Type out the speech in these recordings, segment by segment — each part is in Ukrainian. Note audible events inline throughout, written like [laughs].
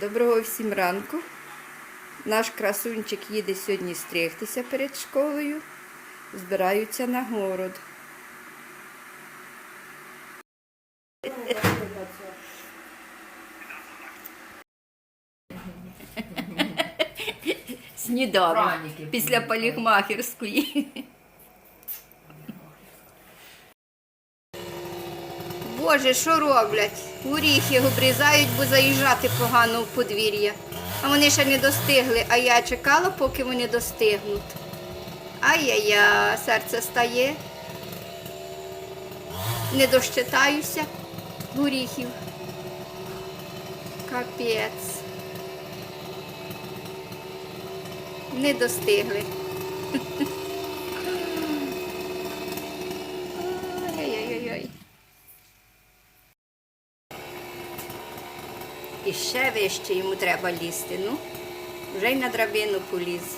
Доброго всім ранку. Наш красунчик їде сьогодні стригтися перед школою. Збираються на город. Сніданок після полігмахерської. Боже, що роблять? Горіхи обрізають, бо заїжджати погано в подвір'я. А вони ще не достигли, а я чекала, поки вони достигнуть. Ай-яй-я, серце стає. Не дощитаюся горіхів. Капець. Не достигли. [laughs] І ще вище йому треба лізти. Ну, вже й на драбину поліз.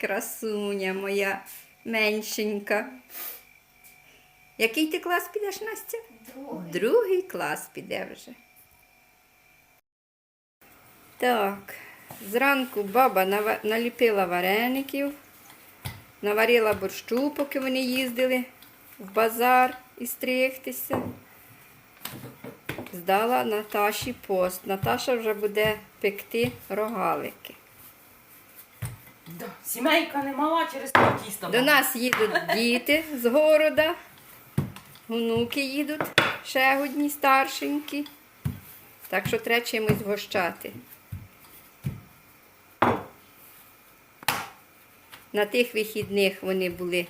Красуня моя меншенька. Який ти клас підеш, Настя? Другий. Другий клас піде вже. Так, зранку баба наліпила вареників, наварила борщу, поки вони їздили в базар і стригтися. Здала Наташі пост. Наташа вже буде пекти рогалики. Да. Сімейка не мала через тісто. До нас їдуть діти з города, внуки їдуть, ще одні старшенькі. Так що треба чимось гощати. На тих вихідних вони були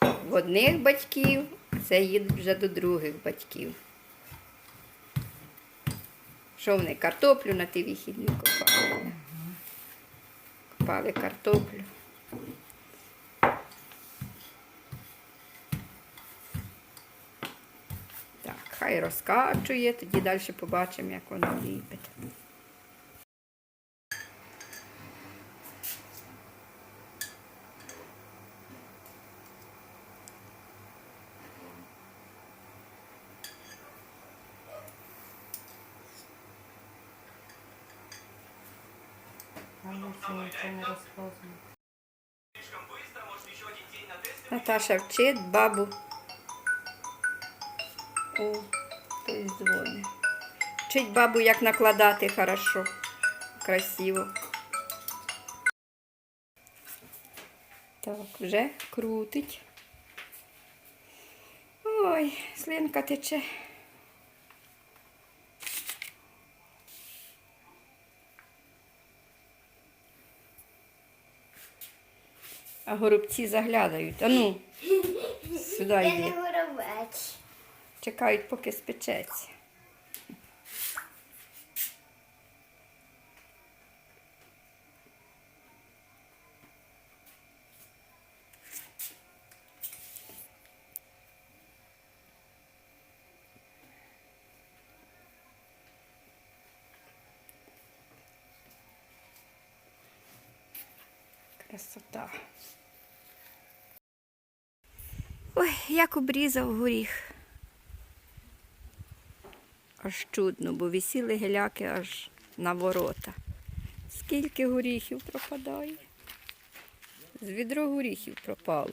в одних батьків, це їдуть вже до других батьків. Що вони картоплю на ті вихідні копали? Копали картоплю. Так, хай розкачує, тоді далі побачимо, як воно ліпить. Наташа вчить бабу. О, хтось дзвонить. Вчить бабу, як накладати хорошо, красиво. Так, вже крутить. Ой, слинка тече. А горобці заглядають. А ну, сюди Я йди. не горобець. Чекають, поки спечеться. Красота. Ой, як обрізав горіх. Аж чудно, бо висіли геляки аж на ворота. Скільки горіхів пропадає? З відро горіхів пропало.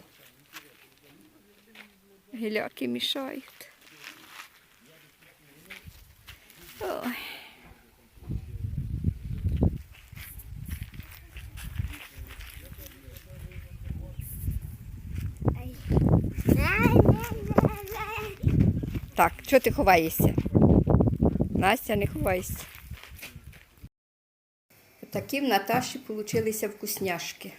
Геляки мішають. Ой. Так, чого ти ховаєшся? Настя, не ховайся. Такі в Наташі получилися вкусняшки.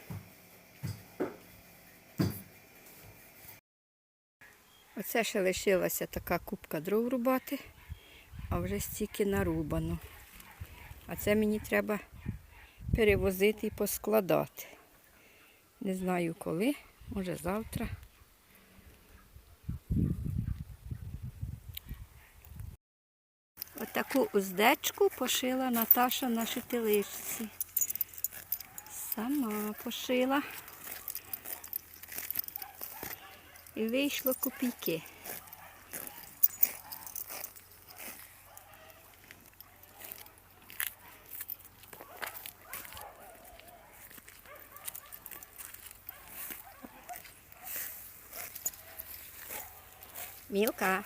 Оце ще лишилася така купка дров рубати, а вже стільки нарубано. А це мені треба перевозити і поскладати. Не знаю коли, може завтра. Отаку уздечку пошила Наташа на шитиличці. Сама пошила. І вийшло копійки. Мілка.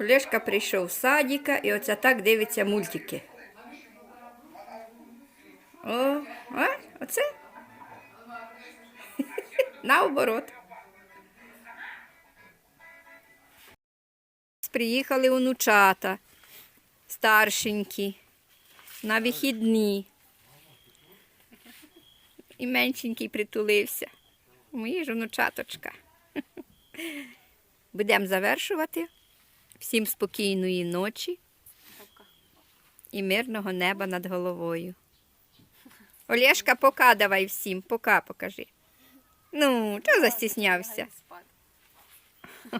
Олешка прийшов з садика і оце так дивиться мультики. О, а, оце? [laughs] Наоборот. Приїхали онучата, старшенькі, на вихідні. І меншенький притулився. Мої ж онучаточка. [laughs] Будемо завершувати. Всім спокійної ночі і мирного неба над головою. Олєшка, пока давай всім, пока покажи. Ну, чого застіснявся? [laughs]